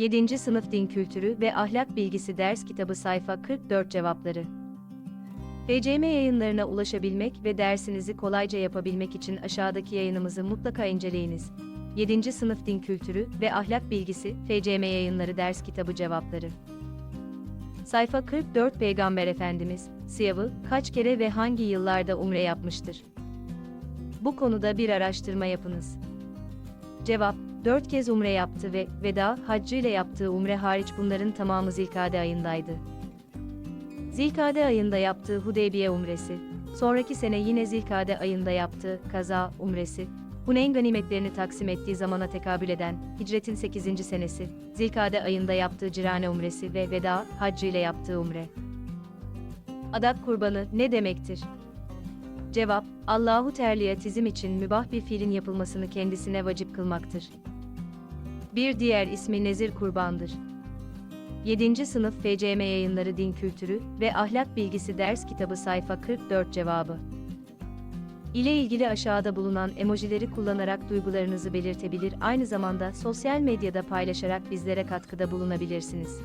7. Sınıf Din Kültürü ve Ahlak Bilgisi Ders Kitabı Sayfa 44 Cevapları FCM yayınlarına ulaşabilmek ve dersinizi kolayca yapabilmek için aşağıdaki yayınımızı mutlaka inceleyiniz. 7. Sınıf Din Kültürü ve Ahlak Bilgisi FCM Yayınları Ders Kitabı Cevapları Sayfa 44 Peygamber Efendimiz, Siyav'ı kaç kere ve hangi yıllarda umre yapmıştır? Bu konuda bir araştırma yapınız. Cevap, 4 kez umre yaptı ve veda haccı ile yaptığı umre hariç bunların tamamı Zilkade ayındaydı. Zilkade ayında yaptığı Hudeybiye umresi, sonraki sene yine Zilkade ayında yaptığı kaza umresi, Huneyn ganimetlerini taksim ettiği zamana tekabül eden hicretin 8. senesi, Zilkade ayında yaptığı Cirane umresi ve veda haccı ile yaptığı umre. Adak kurbanı ne demektir? Cevap, Allahu terliyatizm için mübah bir fiilin yapılmasını kendisine vacip kılmaktır. Bir diğer ismi nezir kurbandır. 7. Sınıf FCM Yayınları Din Kültürü ve Ahlak Bilgisi Ders Kitabı Sayfa 44 Cevabı ile ilgili aşağıda bulunan emojileri kullanarak duygularınızı belirtebilir aynı zamanda sosyal medyada paylaşarak bizlere katkıda bulunabilirsiniz.